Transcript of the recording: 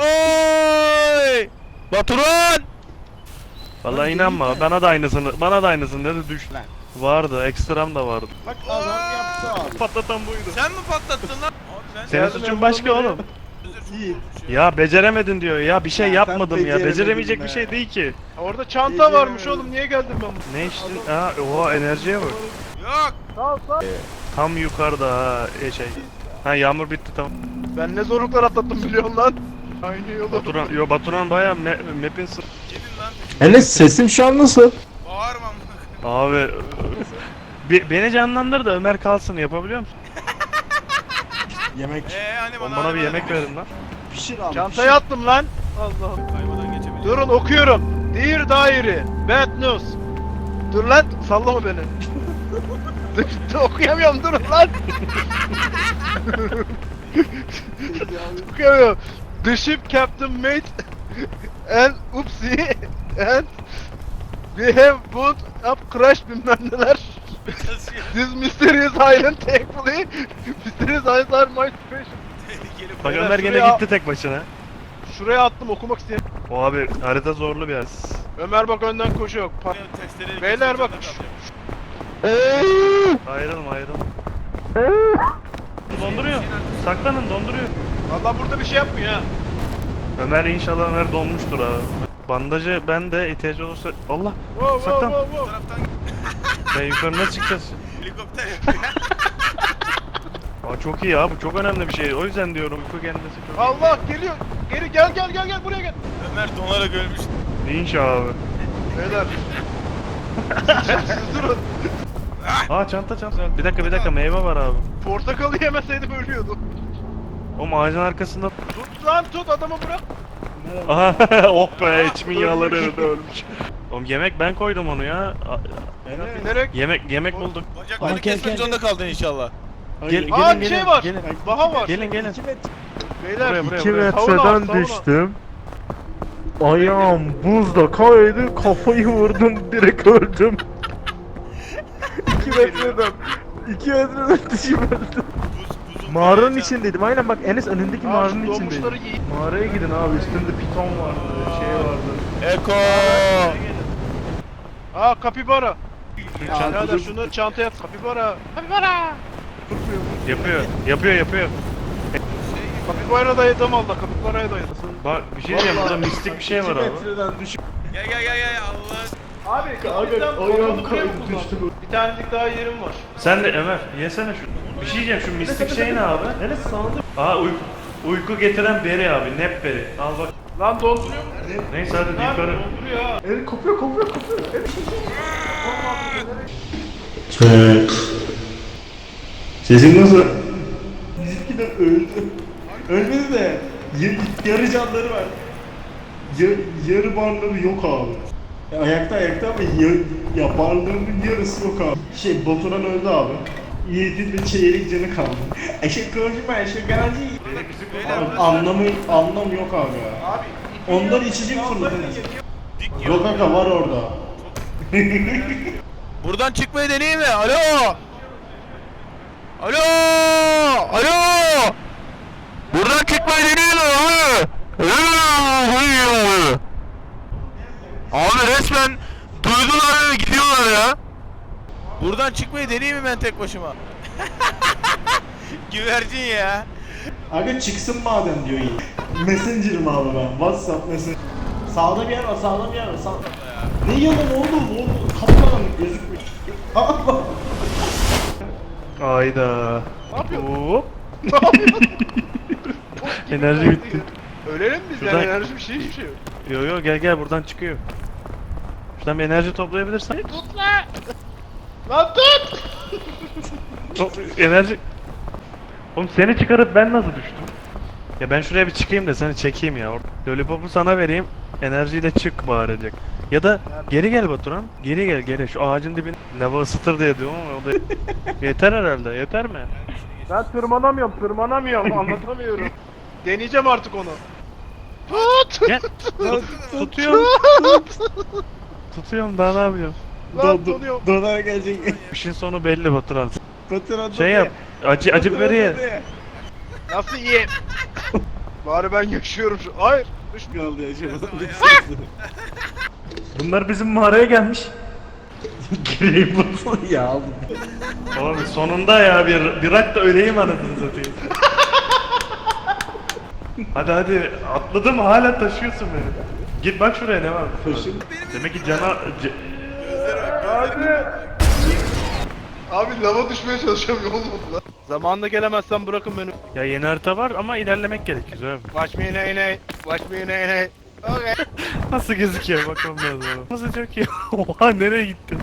Oy! Baturan! Vallahi inanma bana da aynısını bana da aynısını dedi düş. Lan. Vardı ekstram da vardı. Bak adam yaptı abi. Patlatan buydu. Sen mi patlattın lan? Abi ben Senin suçun başka oğlum. İyi. Ya beceremedin diyor ya bir şey Ya yapmadım ya beceremeyecek be. bir şey değil ki. Orada çanta varmış oğlum niye geldim ben? Ne işte ha oha enerjiye bak. Yok. Sağ sağ. Tam yukarıda ha e, şey. Ha yağmur bitti tamam. Ben ne zorluklar atlattım biliyorsun lan. Aynı yolu. Baturan, yo Baturan baya me, map'in sır. Lan. Enes sesim şu an nasıl? Bağırma amına. Abi be- beni canlandır da Ömer kalsın yapabiliyor musun? Yemek Eee hani Oğlum bana bana bir yemek verin lan. pişir abi. Çantaya attım lan. Allah Allah. Kaymadan. Durun okuyorum. Dear Diary. Bad news. Dur lan sallama beni. Dur, okuyamıyorum durun lan. okuyamıyorum. The ship captain mate and oopsie and we have put up crash bilmem neler. This mysterious island thankfully mysterious islands are my special. Beyler, Ömer gene şuraya- gitti tek başına. Şuraya attım okumak isteyen. O abi harita zorlu bir yer. Ömer bak önden koşuyor. Pa- Testereyle Beyler bak. kalacağım. Ayrılma ayrılma. donduruyor. Saklanın donduruyor. Valla burada bir şey yapmıyor ha. Ömer inşallah Ömer donmuştur abi. Bandajı ben de ihtiyacı olursa... Allah! Wow, wow, Saklan. wow, wow. taraftan Ben yukarı nasıl çıkacağız? helikopter. Aa, çok iyi abi çok önemli bir şey. O yüzden diyorum uyku gelmesi çok Allah geliyor. Geri gel gel gel gel buraya gel. Ömer donarak ölmüş. iyi. İnşa abi. Beyler. Siz durun. Aa çanta çanta. Bir dakika bir dakika meyve var abi. Portakalı yemeseydim ölüyordu. O ağacın arkasında... Tut lan tut adamı bırak. Aha oh be içimin yağları eridi ölmüş. Oğlum yemek ben koydum onu ya. A- Binerek. Yemek yemek bulduk. Bacakları Aa, gel, kesmek gel, zorunda kaldın inşallah. Gel, gelin Aa gelin. bir şey var. Gelin. Baha var. Gelin gelin. Beyler. Buraya, buraya, 2 buraya. Savun metreden savun düştüm. Ayağım buzda kaydı, kafayı vurdum, direkt öldüm. 2 metreden, 2 metreden düşüp öldüm. Mağaranın içindeydim. Aynen bak Enes önündeki Aa, mağaranın şu içindeydim. yiyin. Mağaraya gidin abi, üstünde piton vardı, şey vardı. Eko. Aa kapibara. Çanta- Birader şunu çantaya at. Kapibara. Yapıyor. Yapıyor yapıyor. Kapibara dayadım Allah. Kapibaraya dayadım. Bak bir şey diyeceğim burada mistik bir şey var abi. metreden düşüp Gel gel gel gel Allah. Abi kapibara ayağım kaydı, düştüm. Bir tanecik daha yerim var. Sen de Ömer yesene şu. Bir şey diyeceğim şu mistik şey ne abi? Enes sağında. Aa uyku, uyku getiren beri abi nep beri. Al bak. Lan donduruyor mu? Neyse hadi Lan yukarı. donduruyor ha. Enes kopuyor, kopuyor, kopuyor. Enes. Sesim nasıl? Bizimki de öldü. Ölmedi de y- yarı canları var. Ya- yarı barları yok abi. Ya ayakta ayakta ama ya, ya barlarının yarısı yok abi. Şey Baturan öldü abi. Yiğit'in de çeyrek canı kaldı. Eşek konuşma eşek garanti. Abi, anlamı, anlam yok abi ya. Abi. Ondan içecek fırladınız. Yok aga var orada. Buradan çıkmayı deneyeyim mi? Alo. Alo. Alo. Buradan çıkmayı deneyeyim mi abi? Alo. Abi resmen duydular ve gidiyorlar ya. Buradan çıkmayı deneyeyim mi ben tek başıma? Güvercin ya. Aga çıksın madem diyor Yiğit. Messenger'ım abi ben. WhatsApp messenger. Sağda bir yer var, sağda bir yer var. Sağ... Ne yalan oğlum oğlum? Kapkaranlık gözükmüyor. Allah. Ayda. Ne yapıyorsun? Hop. Enerji bitti. Ölelim biz Şuradan- yani enerji bir şey hiçbir şey yok. Yo yo gel gel buradan çıkıyor. Şuradan bir enerji toplayabilirsen. Tut lan! Tut! Enerji... Oğlum seni çıkarıp ben nasıl düştüm? Ya ben şuraya bir çıkayım da seni çekeyim ya. Lollipop'u sana vereyim. Enerjiyle çık bağıracak. Ya da geri gel Baturan. Geri gel geri. Şu ağacın dibine lava ısıtır diye diyorum ama o da yeter herhalde. Yeter mi? Ben tırmanamıyorum, tırmanamıyorum, anlatamıyorum. Deneyeceğim artık onu. Tut! Gel. Tut, tutuyorum. Tutuyorum daha ne yapıyorum? Lan donuyorum. Donar gelecek. İşin sonu belli Baturan. Baturan Şey yap. Acı acı biberi ye. Nasıl iyi? Bari ben yaşıyorum şu. Hayır. Düş. kaldı yaşamadan Bunlar bizim mağaraya gelmiş. Gireyim bunu ya aldım. Oğlum sonunda ya bir bırak da öleyim anasını satayım. hadi hadi atladım hala taşıyorsun beni. Git bak şuraya ne var. Taşın. Demek ki cana... ce- Abi lava düşmeye çalışıyorum yol buldular. Zamanında gelemezsen bırakın beni. Ya yeni harita var ama ilerlemek gerekiyor abi. Watch me nay nay. Watch me nay nay. Okay. Nasıl gözüküyor bakalım lazım. Nasıl çok iyi. Oha nereye gittin?